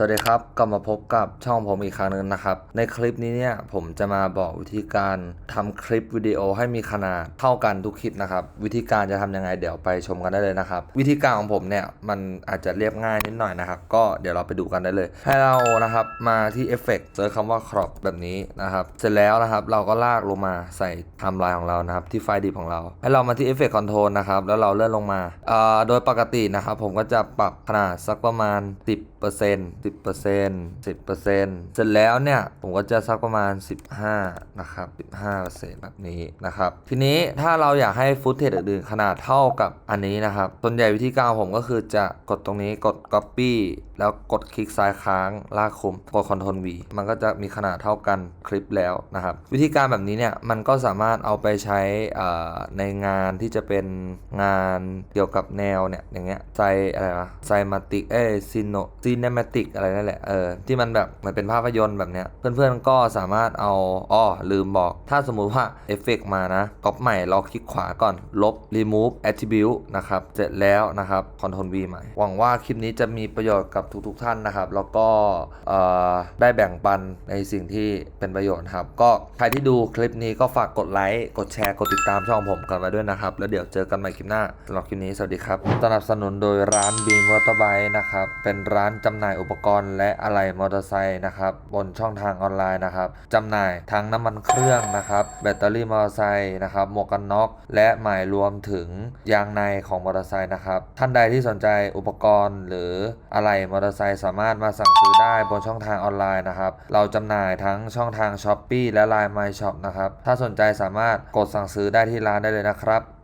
สวัสดีครับกลับมาพบกับช่องผมอีกครั้งหนึ่งนะครับ ในคลิปนี้เนี่ยผมจะมาบอกวิธีการทำคลิปวิดีโอให้มีขนาดเท่ากันทุกคลิปนะครับ วิธีการจะทำยังไงเดี๋ยวไปชมกันได้เลยนะครับ วิธีการของผมเนี่ยมันอาจจะเรียบง่ายนิดหน่อยนะครับ ก็เดี๋ยวเราไปดูกันได้เลย ให้เรานะครับมาที่เอฟเฟกต์เจอคำว่า crop แบบนี้นะครับ เสร็จแล้วนะครับเราก็ลากลงมาใส่ไทม์ไลน์ของเรานะครับที่ไฟล์ดิบของเรา ให้เรามาที่ Effect Control นะครับแล้วเราเลื่อนลงมาเอ่อโดยปกตินะครับผมก็จะปรับขนาดสักประมาณ 10% 10% 10%เสร็จแล้วเนี่ยผมก็จะสักประมาณ 15นะครับ15%แบบนี้นะครับ ทีนี้ถ้าเราอยากให้ฟุตเทจอื่นๆขนาดเท่ากับอันนี้นะครับส่วนใหญ่วิธีการผมก็คือจะกดตรงนี้กด Copy แล้วกดคลิกซ้ายค้างลากคุมกด Ctrl V มันก็จะมีขนาดเท่ากันคลิปแล้วนะครับ วิธีการแบบนี้เนี่ยมันก็สามารถเอาไปใช้ในงานที่จะเป็นงานเกี่ยวกับแนวเนี่ยอย่างเงี้ยไซอะไรวะไซมาติกเอซีโนซีเนมาติกอะไรนั่นแหละเออที่มันแบบเหมือนเป็นภาพยนตร์แบบเนี้ยเพื่อนๆก็สามารถเอาอ้อลืมบอก ถ้าสมมุติว่าเอฟเฟกมานะก๊อปใหม่เราคลิกขวาก่อน ลบ remove attribute นะครับเสร็จแล้วนะครับ Ctrl V ใหม่ หวังว่าคลิปนี้จะมีประโยชน์กับทุก ๆ ท่านนะครับ แล้วก็เอ่อได้แบ่งปันในสิ่งที่เป็นประโยชน์ครับ ก็ใครที่ดูคลิปนี้ก็ฝากกดไลค์กดแชร์กดติดตามช่องผมกันไว้ด้วยนะครับ แล้วเดี๋ยวเจอกันใหม่คลิปหน้าสำหรับคลิปนี้สวัสดีครับสนับสนุนโดยร้านบีมวอเตอร์ไบนะครับเป็นร้านจำหน่ายอุปกรณ์และอะไหล่มอเตอร์ไซค์นะครับบนช่องทางออนไลน์นะครับจำหน่ายทั้งน้ำมันเครื่องนะครับแบตเตอรี่มอเตอร์ไซค์นะครับหมวกกันน็อกและหมายรวมถึงยางในของมอเตอร์ไซค์นะครับท่านใดที่สนใจอุปกรณ์หรืออะไหล่มอเตอร์ไซค์สามารถมาสั่งซื้อได้บนช่องทางออนไลน์นะครับเราจำหน่ายทั้งช่องทาง s h อ p e e และ Line My Shop นะครับถ้าสนใจสามารถกดสั่งซื้อได้ที่ร้านได้เลยนะครับ